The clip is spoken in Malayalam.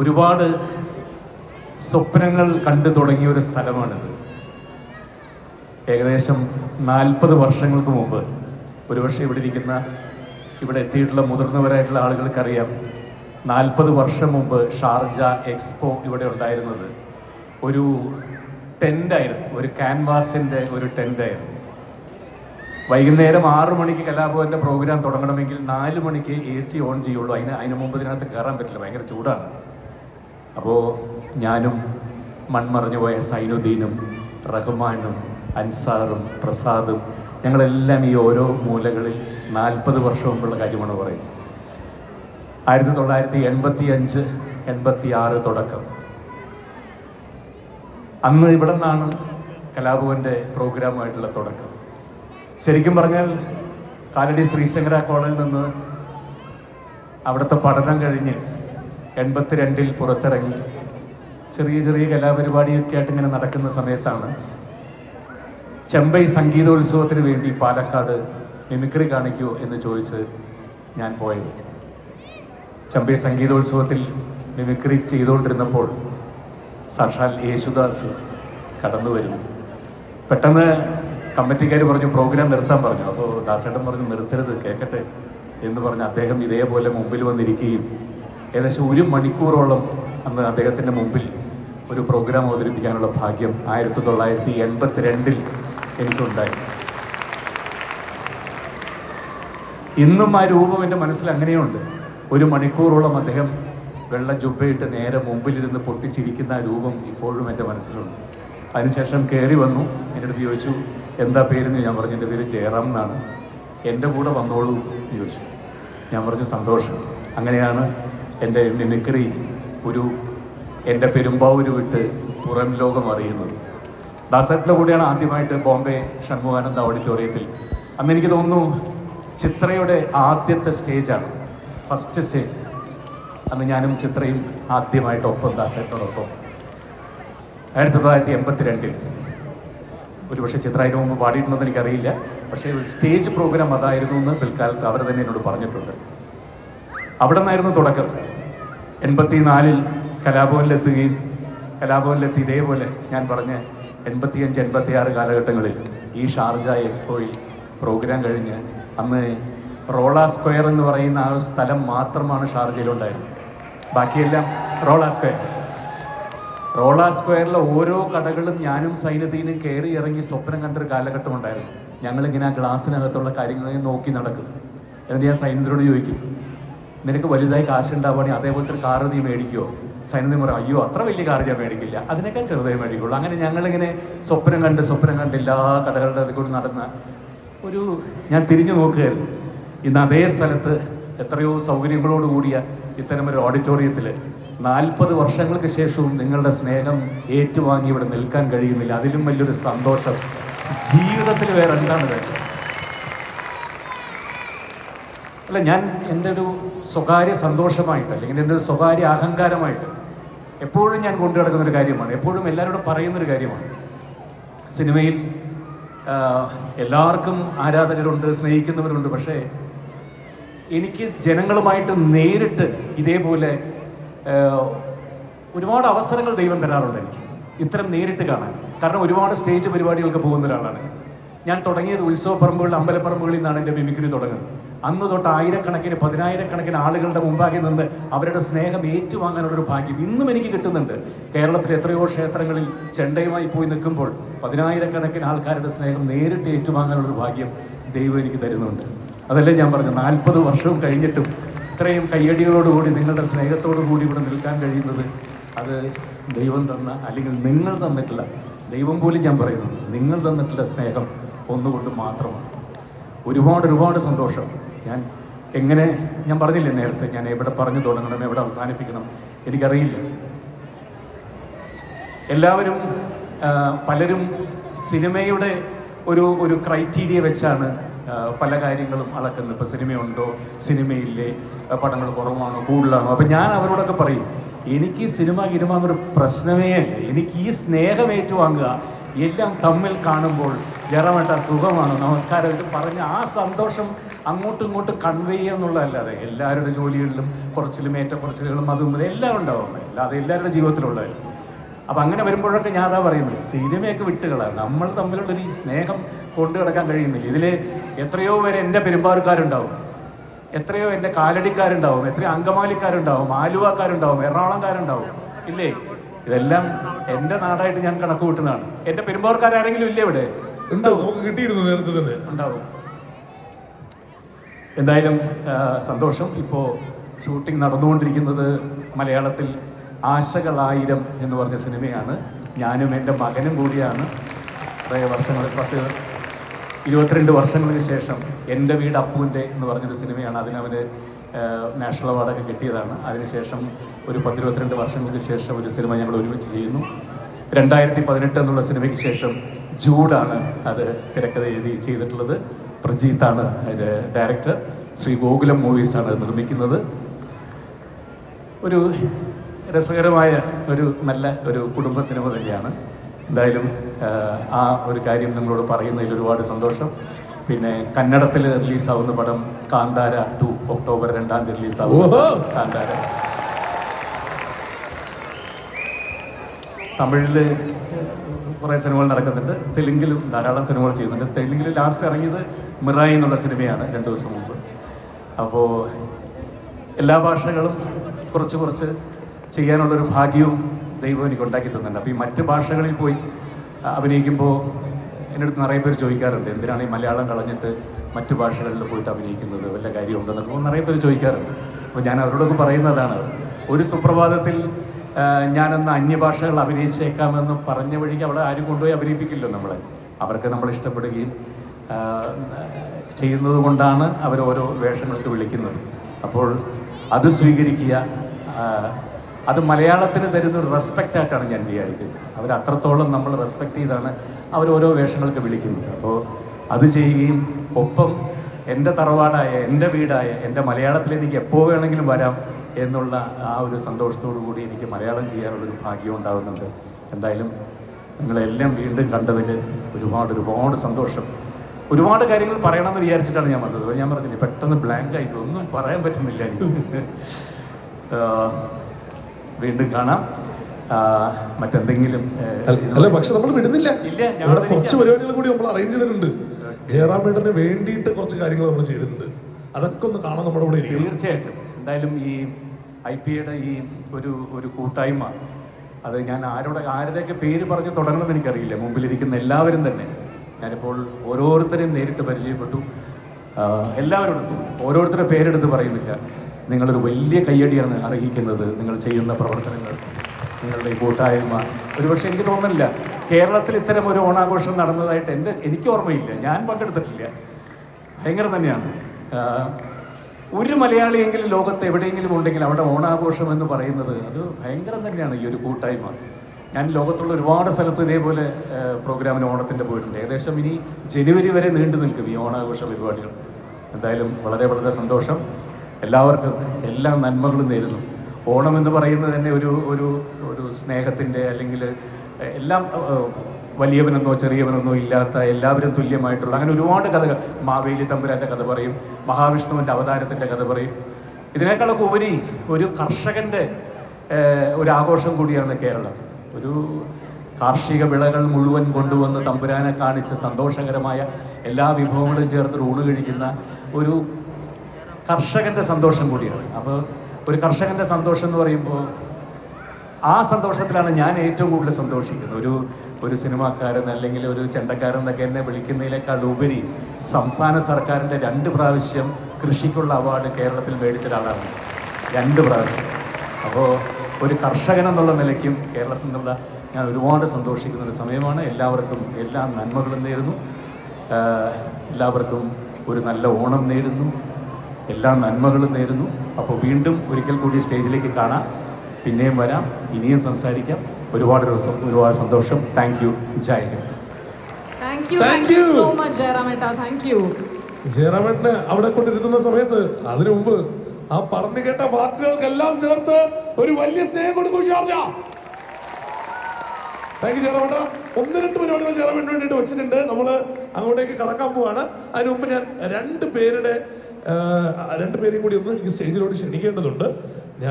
ഒരുപാട് സ്വപ്നങ്ങൾ കണ്ടു തുടങ്ങിയ ഒരു സ്ഥലമാണിത്. ഏകദേശം നാൽപ്പത് വർഷങ്ങൾക്ക് മുമ്പ് ഒരുപക്ഷെ ഇവിടെ ഇരിക്കുന്ന ഇവിടെ എത്തിയിട്ടുള്ള മുതിർന്നവരായിട്ടുള്ള ആളുകൾക്കറിയാം നാൽപ്പത് വർഷം മുമ്പ് ഷാർജ എക്സ്പോ ഇവിടെ ഉണ്ടായിരുന്നത്. ഒരു ടെന്റായിരുന്നു ഒരു ക്യാൻവാസിന്റെ ഒരു ടെന്റായിരുന്നു. വൈകുന്നേരം ആറു മണിക്ക് കലാഭവന്റെ പ്രോഗ്രാം തുടങ്ങണമെങ്കിൽ നാല് മണിക്ക് എ സി ഓൺ ചെയ്യുള്ളൂ. അതിന് അതിന് മുമ്പ് ഇതിനകത്ത് കയറാൻ പറ്റില്ല ഭയങ്കര ചൂടാണ്. അപ്പോൾ ഞാനും മൺമറഞ്ഞു പോയ സൈനുദ്ദീനും റഹ്മാനും അൻസാറും പ്രസാദും ഞങ്ങളെല്ലാം ഈ ഓരോ മൂലകളിൽ നാൽപ്പത് വർഷം മുമ്പുള്ള കാര്യമാണ് പറയുന്നത്. ആയിരത്തി തൊള്ളായിരത്തി എൺപത്തി അഞ്ച് എൺപത്തി ആറ് തുടക്കം. അന്ന് ഇവിടെ നിന്നാണ് കലാഭവന്റെ പ്രോഗ്രാമായിട്ടുള്ള തുടക്കം. ശരിക്കും പറഞ്ഞാൽ കാലടി ശ്രീശങ്കര കോളേജിൽ നിന്ന് അവിടുത്തെ പഠനം കഴിഞ്ഞ് എൺപത്തിരണ്ടിൽ പുറത്തിറങ്ങി. ചെറിയ ചെറിയ കലാപരിപാടിയൊക്കെ ആയിട്ട് ഇങ്ങനെ നടക്കുന്ന സമയത്താണ് ചെമ്പൈ സംഗീതോത്സവത്തിന് വേണ്ടി പാലക്കാട് മിമിക്രി കാണിക്കൂ എന്ന് ചോദിച്ച് ഞാൻ പോയത്. ചെമ്പൈ സംഗീതോത്സവത്തിൽ മിമിക്രി ചെയ്തുകൊണ്ടിരുന്നപ്പോൾ സാക്ഷാൽ യേശുദാസ് കടന്നു വരുന്നു. പെട്ടെന്ന് കമ്മിറ്റിക്കാർ പറഞ്ഞു പ്രോഗ്രാം നിർത്താൻ പറഞ്ഞു. അപ്പോൾ ദാസേട്ടൻ പറഞ്ഞു നിർത്തരുത് കേൾക്കട്ടെ എന്ന് പറഞ്ഞ് അദ്ദേഹം ഇതേപോലെ മുമ്പിൽ വന്നിരിക്കുകയും ഏകദേശം ഒരു മണിക്കൂറോളം അന്ന് അദ്ദേഹത്തിന്റെ മുമ്പിൽ ഒരു പ്രോഗ്രാം അവതരിപ്പിക്കാനുള്ള ഭാഗ്യം ആയിരത്തി തൊള്ളായിരത്തി എൺപത്തിരണ്ടിൽ എനിക്കുണ്ടായി. ഇന്നും ആ രൂപം എന്റെ മനസ്സിൽ അങ്ങനെയുണ്ട്. ഒരു മണിക്കൂറോളം അദ്ദേഹം വെള്ള ജുബയിട്ട് നേരെ മുമ്പിലിരുന്ന് പൊട്ടിച്ചിരിക്കുന്ന ആ രൂപം ഇപ്പോഴും എന്റെ മനസ്സിലുണ്ട്. അതിനുശേഷം കയറി വന്നു. എന്റെ അടുത്ത് ചോദിച്ചു എന്താ പേരെന്ന്? ഞാൻ പറഞ്ഞു എന്റെ പേര് ജയറാം എന്നാണ്. എന്റെ കൂടെ വന്നോളൂ. ചോദിച്ചു. ഞാൻ പറഞ്ഞു സന്തോഷം. അങ്ങനെയാണ് എന്റെ മിമിക്രി ഒരു എന്റെ പെരുമ്പാവൂര് വിട്ട് പുറം ലോകം അറിയുന്നത്. ദാസേട്ടിന്റെ കൂടെയാണ് ആദ്യമായിട്ട് ബോംബെ ഷൺമുഖാനന്ദ ഓഡിറ്റോറിയത്തിൽ. അന്ന് എനിക്ക് തോന്നുന്നു ചിത്രയുടെ ആദ്യത്തെ സ്റ്റേജാണ്. First stage. അന്ന് ഞാനും ചിത്രയും ആദ്യമായിട്ട് ഒപ്പം ദാസേട്ടനോടൊപ്പം ആയിരത്തി തൊള്ളായിരത്തി എൺപത്തിരണ്ടിൽ. ഒരുപക്ഷെ ചിത്ര അതിന് മുമ്പ് പാടിയിട്ടുണ്ടെന്ന് എനിക്കറിയില്ല. പക്ഷേ ഒരു സ്റ്റേജ് പ്രോഗ്രാം അതായിരുന്നു എന്ന് പിൽക്കാലത്ത് അവർ തന്നെ എന്നോട് പറഞ്ഞിട്ടുണ്ട്. അവിടെ നിന്നായിരുന്നു തുടക്കം. എൺപത്തിനാലിൽ കലാഭവനിലെത്തുകയും കലാഭവനിലെത്തി ഇതേപോലെ ഞാൻ പറഞ്ഞ എൺപത്തിയഞ്ച് എൺപത്തി ആറ് കാലഘട്ടങ്ങളിൽ ഈ ഷാർജ എക്സ്പോയിൽ പ്രോഗ്രാം കഴിഞ്ഞ് അന്ന് റോള സ്ക്വയർ എന്ന് പറയുന്ന ആ സ്ഥലം മാത്രമാണ് ഷാർജയിലുണ്ടായിരുന്നത്. ബാക്കിയെല്ലാം റോള സ്ക്വയർ. റോള സ്ക്വയറിലെ ഓരോ കടകളും ഞാനും സൈനദീനും കയറി ഇറങ്ങി സ്വപ്നം കണ്ടൊരു കാലഘട്ടം ഉണ്ടായിരുന്നു ഞങ്ങളിങ്ങനെ ആ ഗ്ലാസ്സിനകത്തുള്ള കാര്യങ്ങളെ നോക്കി നടക്കും എന്നിട്ട് ഞാൻ സൈനദിനോട് ചോദിക്കും നിനക്ക് വലുതായി കാശുണ്ടാവുകയാണെങ്കിൽ അതേപോലത്തെ കാറ് നീ മേടിക്കുമോ സൈനദീൻ പറയും അയ്യോ അത്ര വലിയ കാറ് ഞാൻ മേടിക്കില്ല. അതിനേക്കാൾ ചെറുതായി മേടിക്കുള്ളൂ. അങ്ങനെ ഞങ്ങളിങ്ങനെ സ്വപ്നം കണ്ട് സ്വപ്നം കണ്ട് എല്ലാ കടകളുടെ അതിൽ കൂടി നടന്ന ഒരു ഞാൻ തിരിഞ്ഞു നോക്കുകയായിരുന്നു. ഇന്ന് അതേ സ്ഥലത്ത് എത്രയോ സൗകര്യങ്ങളോട് കൂടിയ ഇത്തരം ഒരു ഓഡിറ്റോറിയത്തിൽ നാൽപ്പത് വർഷങ്ങൾക്ക് ശേഷവും നിങ്ങളുടെ സ്നേഹം ഏറ്റുവാങ്ങി ഇവിടെ നിൽക്കാൻ കഴിയുന്നില്ല. അതിലും വലിയൊരു സന്തോഷം. ജീവിതത്തിൽ വേറെ എന്താണ് വേണ്ടത്? അല്ല ഞാൻ എന്റെ ഒരു സ്വകാര്യ സന്തോഷമായിട്ട് അല്ലെങ്കിൽ എന്റെ ഒരു സ്വകാര്യ അഹങ്കാരമായിട്ട് എപ്പോഴും ഞാൻ കൊണ്ടു നടക്കുന്ന ഒരു കാര്യമാണ്. എപ്പോഴും എല്ലാവരോടും പറയുന്നൊരു കാര്യമാണ്. സിനിമയിൽ എല്ലാവർക്കും ആരാധകരുണ്ട് സ്നേഹിക്കുന്നവരുണ്ട് പക്ഷേ എനിക്ക് ജനങ്ങളുമായിട്ട് നേരിട്ട് ഇതേപോലെ ഒരുപാട് അവസരങ്ങൾ ദൈവം തരാറുണ്ട് എനിക്ക്. ഇത്തരം നേരിട്ട് കാണാൻ. കാരണം ഒരുപാട് സ്റ്റേജ് പരിപാടികൾക്ക് പോകുന്ന ഒരാളാണ്. ഞാൻ തുടങ്ങിയത് ഉത്സവപ്പറമ്പുകളിൽ അമ്പലപ്പറമ്പുകളിൽ നിന്നാണ് എന്റെ മിമിക്രി തുടങ്ങുന്നത്. അന്ന് തൊട്ട് ആയിരക്കണക്കിന് പതിനായിരക്കണക്കിന് ആളുകളുടെ മുമ്പാകെ നിന്ന് അവരുടെ സ്നേഹം ഏറ്റുവാങ്ങാനുള്ള ഒരു ഭാഗ്യം ഇന്നും എനിക്ക് കിട്ടുന്നുണ്ട്. കേരളത്തിലെ എത്രയോ ക്ഷേത്രങ്ങളിൽ ചെണ്ടയുമായി പോയി നിൽക്കുമ്പോൾ പതിനായിരക്കണക്കിന് ആൾക്കാരുടെ സ്നേഹം നേരിട്ട് ഏറ്റുവാങ്ങാനുള്ള ഒരു ഭാഗ്യം ദൈവം എനിക്ക് തരുന്നുണ്ട്. അതല്ലേ ഞാൻ പറഞ്ഞു നാൽപ്പത് വർഷവും കഴിഞ്ഞിട്ടും ഇത്രയും കയ്യടികളോടുകൂടി നിങ്ങളുടെ സ്നേഹത്തോടു കൂടി ഇവിടെ നിൽക്കാൻ കഴിയുന്നത് അത് ദൈവം തന്ന അല്ലെങ്കിൽ നിങ്ങൾ തന്നിട്ടുള്ള ദൈവം പോലും ഞാൻ പറയുന്നു നിങ്ങൾ തന്നിട്ടുള്ള സ്നേഹം ഒന്നുകൊണ്ട് മാത്രമാണ്. ഒരുപാട് ഒരുപാട് സന്തോഷം. ഞാൻ എങ്ങനെ ഞാൻ പറഞ്ഞില്ലേ നേരത്തെ ഞാൻ എവിടെ പറഞ്ഞു തുടങ്ങണം എവിടെ അവസാനിപ്പിക്കണം എനിക്കറിയില്ല. എല്ലാവരും പലരും സിനിമയുടെ ഒരു ഒരു ക്രൈറ്റീരിയ വെച്ചാണ് പല കാര്യങ്ങളും അളക്കുന്നത്. ഇപ്പം സിനിമയുണ്ടോ? സിനിമയില്ലേ? പടങ്ങൾ കുറവാണോ? കൂടുതലാണോ? അപ്പം ഞാൻ അവരോടൊക്കെ പറയും എനിക്ക് സിനിമ ഗിനിമ എന്നൊരു പ്രശ്നമേ അല്ല. എനിക്ക് ഈ സ്നേഹം ഏറ്റുവാങ്ങുക എല്ലാം തമ്മിൽ കാണുമ്പോൾ ജയറാമേട്ട സുഖമാണ്. നമസ്കാരം. ഇത് പറഞ്ഞ് ആ സന്തോഷം അങ്ങോട്ടും ഇങ്ങോട്ടും കൺവേ ചെയ്യുന്നുള്ളതല്ലാതെ എല്ലാവരുടെ ജോലികളിലും കുറച്ചിലും ഏറ്റക്കുറച്ചിലുകളും അതും എല്ലാം ഉണ്ടാവും. അല്ലാതെ എല്ലാവരുടെ ജീവിതത്തിലുള്ളതല്ല. അപ്പം അങ്ങനെ വരുമ്പോഴൊക്കെ ഞാൻ അതാ പറയുന്നത്. സിനിമയൊക്കെ വിട്ടുകളാണ് നമ്മൾ തമ്മിലുള്ളൊരു ഈ സ്നേഹം കൊണ്ടു കിടക്കാൻ കഴിയുന്നില്ല. ഇതിൽ എത്രയോ പേര് എന്റെ പെരുമ്പാറുകാരുണ്ടാവും. എത്രയോ എന്റെ കാലടിക്കാരുണ്ടാവും. എത്രയോ അങ്കമാലിക്കാരുണ്ടാവും. ആലുവക്കാരുണ്ടാവും. എറണാകുളംകാരുണ്ടാവും. ഇല്ലേ? ഇതെല്ലാം എന്റെ നാടായിട്ട് ഞാൻ കണക്ക് കൂട്ടുന്നതാണ് എന്റെ പെരുമ്പാറുകാരെങ്കിലും ഇല്ലേ ഇവിടെ? നമുക്ക് കിട്ടിയിരുന്നു നേരത്തെ തന്നെ. ഉണ്ടാവും. എന്തായാലും സന്തോഷം. ഇപ്പോ ഷൂട്ടിംഗ് നടന്നുകൊണ്ടിരിക്കുന്നത് മലയാളത്തിൽ ആശകളായിരം എന്ന് പറഞ്ഞ സിനിമയാണ്. ഞാനും എന്റെ മകനും കൂടിയാണ്. കുറേ വർഷങ്ങൾ പത്ത് ഇരുപത്തിരണ്ട് വർഷങ്ങൾക്ക് ശേഷം എന്റെ വീട് അപ്പുവിന്റെ എന്ന് പറഞ്ഞൊരു സിനിമയാണ്. അതിനവന് നാഷണൽ അവാർഡൊക്കെ കിട്ടിയതാണ്. അതിനുശേഷം ഒരു പത്തിരുപത്തിരണ്ട് വർഷങ്ങൾക്ക് ശേഷം ഒരു സിനിമ ഞങ്ങൾ ഒരുമിച്ച് ചെയ്യുന്നു. രണ്ടായിരത്തി പതിനെട്ട് എന്നുള്ള സിനിമയ്ക്ക് ശേഷം ജൂഡാണ് അത് തിരക്കഥ എഴുതി ചെയ്തിട്ടുള്ളത്. പ്രജീത്താണ് അതിന്റെ ഡയറക്ടർ. ശ്രീ ഗോകുലം മൂവീസാണ് അത് നിർമ്മിക്കുന്നത്. ഒരു രസകരമായ ഒരു നല്ല ഒരു കുടുംബ സിനിമ തന്നെയാണ്. എന്തായാലും ആ, ഒരു കാര്യം നിങ്ങളോട് പറയുന്നതിൽ ഒരുപാട് സന്തോഷം. പിന്നെ കന്നഡത്തിൽ റിലീസാവുന്ന പടം കാന്താര ടു ഒക്ടോബർ രണ്ടാം തീയതി റിലീസാവും. കാന്താര. തമിഴിൽ കുറേ സിനിമകൾ നടക്കുന്നുണ്ട്. തെലുങ്കിലും ധാരാളം സിനിമകൾ ചെയ്യുന്നുണ്ട്. തെലുങ്കിൽ ലാസ്റ്റ് ഇറങ്ങിയത് മിറായി എന്നുള്ള സിനിമയാണ് രണ്ട് ദിവസം മുമ്പ്. അപ്പോൾ എല്ലാ ഭാഷകളും കുറച്ച് കുറച്ച് ചെയ്യാനുള്ളൊരു ഭാഗ്യവും ദൈവം എനിക്ക് ഉണ്ടാക്കി തന്നിട്ടുണ്ട്. അപ്പോൾ ഈ മറ്റ് ഭാഷകളിൽ പോയി അഭിനയിക്കുമ്പോൾ എന്റെ അടുത്ത് നിറയെ പേര് ചോദിക്കാറുണ്ട്. എന്തിനാണ് ഈ മലയാളം കളഞ്ഞിട്ട് മറ്റ് ഭാഷകളിൽ പോയിട്ട് അഭിനയിക്കുന്നത്? വല്ല കാര്യമുണ്ടെന്നൊക്കെ നിറയെ പേര് ചോദിക്കാറുണ്ട്. അപ്പോൾ ഞാൻ അവരോടൊക്കെ പറയുന്നതാണ്. ഒരു സുപ്രഭാതത്തിൽ ഞാനൊന്ന് അന്യഭാഷകൾ അഭിനയിച്ചേക്കാമെന്ന് പറഞ്ഞ വഴിക്ക് അവിടെ ആരും കൊണ്ടുപോയി അഭിനയിപ്പിക്കില്ല നമ്മളെ. അവർക്ക് നമ്മൾ ഇഷ്ടപ്പെടുകയും ചെയ്യുന്നത് കൊണ്ടാണ് അവർ ഓരോ വേഷങ്ങൾക്ക് വിളിക്കുന്നത്. അപ്പോൾ അത് സ്വീകരിക്കുക അത് മലയാളത്തിന് തരുന്ന ഒരു റെസ്പെക്റ്റ് ആയിട്ടാണ് ഞാൻ വിചാരിക്കുന്നത്. അവർ അത്രത്തോളം നമ്മൾ റെസ്പെക്റ്റ് ചെയ്താണ് അവർ ഓരോ വേഷങ്ങൾക്ക് വിളിക്കുന്നത്. അപ്പോൾ അത് ചെയ്യുകയും ഒപ്പം എന്റെ തറവാടായ എന്റെ വീടായ എന്റെ മലയാളത്തിലേക്ക് എപ്പോ എപ്പോൾ വേണമെങ്കിലും വരാം എന്നുള്ള ആ ഒരു സന്തോഷത്തോടു കൂടി എനിക്ക് മലയാളം ചെയ്യാനുള്ളൊരു ഭാഗ്യം ഉണ്ടാകുന്നുണ്ട് എന്തായാലും നിങ്ങളെല്ലാം വീണ്ടും കണ്ടതിൽ ഒരുപാട് ഒരുപാട് സന്തോഷം. ഒരുപാട് കാര്യങ്ങൾ പറയണമെന്ന് വിചാരിച്ചിട്ടാണ് ഞാൻ വന്നത്. ഞാൻ പറഞ്ഞില്ല പെട്ടെന്ന് ബ്ലാങ്ക് ആയിട്ട് ഒന്നും പറയാൻ പറ്റുന്നില്ല എനിക്ക്. വീണ്ടും കാണാം. മറ്റെന്തെങ്കിലും അല്ല- പക്ഷെ നമ്മൾ വിടുന്നില്ല. ഇല്ല, കുറച്ച് പരിപാടികൾ കൂടി നമ്മൾ അറേഞ്ച് ചെയ്തിട്ടുണ്ട്. ജയറാമേട്ടന് വേണ്ടിയിട്ട് കുറച്ച് കാര്യങ്ങൾ നമ്മൾ ചെയ്തിട്ടുണ്ട്. അതൊക്കെ ഒന്ന് കാണാൻ നമ്മുടെ കൂടെ തീർച്ചയായിട്ടും. എന്തായാലും ഈ ഐ പി എയുടെ ഈ ഒരു ഒരു കൂട്ടായ്മ അത് ഞാൻ ആരോടെ ആരുടെയൊക്കെ പേര് പറഞ്ഞ് തുടങ്ങണമെന്ന് എനിക്കറിയില്ല. മുമ്പിലിരിക്കുന്ന എല്ലാവരും തന്നെ. ഞാനിപ്പോൾ ഓരോരുത്തരെയും നേരിട്ട് പരിചയപ്പെട്ടു. എല്ലാവരോടും ഓരോരുത്തരുടെ പേരെടുത്ത് പറയുന്നില്ല. നിങ്ങളൊരു വലിയ കയ്യടിയാണ് അർഹിക്കുന്നത്. നിങ്ങൾ ചെയ്യുന്ന പ്രവർത്തനങ്ങൾ നിങ്ങളുടെ ഈ കൂട്ടായ്മ. ഒരുപക്ഷെ എനിക്ക് തോന്നുന്നില്ല. കേരളത്തിൽ ഇത്തരം ഒരു ഓണാഘോഷം നടന്നതായിട്ട് എന്റെ എനിക്ക് ഓർമ്മയില്ല. ഞാൻ പങ്കെടുത്തിട്ടില്ല. ഭയങ്കര തന്നെയാണ്. ഒരു മലയാളിയെങ്കിലും ലോകത്ത് എവിടെയെങ്കിലും ഉണ്ടെങ്കിൽ അവിടെ ഓണാഘോഷം എന്ന് പറയുന്നത് അത് ഭയങ്കരം തന്നെയാണ് ഈ ഒരു കൂട്ടായ്മ. ഞാൻ ലോകത്തുള്ള ഒരുപാട് സ്ഥലത്ത് ഇതേപോലെ പ്രോഗ്രാമിന് ഓണത്തിന്റെ പോയിട്ടുണ്ട്. ഏകദേശം ഇനി ജനുവരി വരെ നീണ്ടു നിൽക്കും ഈ ഓണാഘോഷ പരിപാടികൾ. എന്തായാലും വളരെ വളരെ സന്തോഷം. എല്ലാവർക്കും എല്ലാ നന്മകളും നേരുന്നു. ഓണം എന്ന് പറയുന്നത് തന്നെ ഒരു ഒരു ഒരു സ്നേഹത്തിന്റെ അല്ലെങ്കിൽ എല്ലാം വലിയവനെന്നോ ചെറിയവനെന്നോ ഇല്ലാത്ത എല്ലാവരും തുല്യമായിട്ടുള്ള അങ്ങനെ ഒരുപാട് കഥകൾ. മാവേലി തമ്പുരാന്റെ കഥ പറയും മഹാവിഷ്ണുവിന്റെ അവതാരത്തിന്റെ കഥ പറയും. ഇതിനേക്കാളൊക്കെ ഉപരി ഒരു കർഷകന്റെ ഒരു ആഘോഷം കൂടിയാണ് കേരളം. ഒരു കാർഷിക വിളകൾ മുഴുവൻ കൊണ്ടുവന്ന് തമ്പുരാനെ കാണിച്ച് സന്തോഷകരമായ എല്ലാ വിഭവങ്ങളും ചേർത്ത് ഊണ് കഴിക്കുന്ന ഒരു കർഷകന്റെ സന്തോഷം കൂടിയാണ്. അപ്പോൾ ഒരു കർഷകന്റെ സന്തോഷം എന്ന് പറയുമ്പോൾ ആ സന്തോഷത്തിലാണ് ഞാൻ ഏറ്റവും കൂടുതൽ സന്തോഷിക്കുന്നത്. ഒരു ഒരു സിനിമാക്കാരൻ അല്ലെങ്കിൽ ഒരു ചെണ്ടക്കാരൻ എന്നൊക്കെ എന്നെ വിളിക്കുന്നതിനേക്കാൾ ഉപരി സംസ്ഥാന സർക്കാരിന്റെ രണ്ട് പ്രാവശ്യം കൃഷിക്കുള്ള അവാർഡ് കേരളത്തിൽ മേടിച്ച ഒരാളാണ്. രണ്ട് പ്രാവശ്യം. അപ്പോൾ ഒരു കർഷകൻ എന്നുള്ള നിലയ്ക്കും കേരളത്തിൽ നിന്നുള്ള ഞാൻ ഒരുപാട് സന്തോഷിക്കുന്ന ഒരു സമയമാണ്. എല്ലാവർക്കും എല്ലാ നന്മകളും നേരുന്നു. എല്ലാവർക്കും ഒരു നല്ല ഓണം നേരുന്നു. എല്ലാ നന്മകളും നേരുന്നു. അപ്പോൾ വീണ്ടും ഒരിക്കൽ കൂടി സ്റ്റേജിലേക്ക് കാണാം. പിന്നെയും വരാം ഇനിയും സംസാരിക്കാം. ഒരുപാട് ദിവസം ഒരുപാട് സന്തോഷം. Thank you Jai Hind. Thank you thank you so much ജയറാമേട്ട. Thank you ജയറാമേട്ടനെ അവിടെ കൊണ്ടിരുന്ന സമയത്ത് അതിനു മുമ്പ് ആ പറഞ്ഞു കേട്ട വാക്കുകൾക്കെല്ലാം ചേർത്ത് ഒരു വലിയ സ്നേഹം കൊടുക്കും ഷാർജ. Thank you ജയറാമേട്ട. ഒന്ന് രണ്ട് പരിപാടികൾ ജയറാമേട്ടിന് വേണ്ടിയിട്ട് വെച്ചിട്ടുണ്ട്. നമ്മൾ അങ്ങോട്ടേക്ക് കടക്കാൻ പോവാണ്. അതിനു മുമ്പ് ഞാൻ രണ്ട് പേരുടെ രണ്ട് പേരെയും കൂടി ഒന്ന് എനിക്ക് സ്റ്റേജിലോട്ട് ക്ഷണിക്കേണ്ടതുണ്ട്.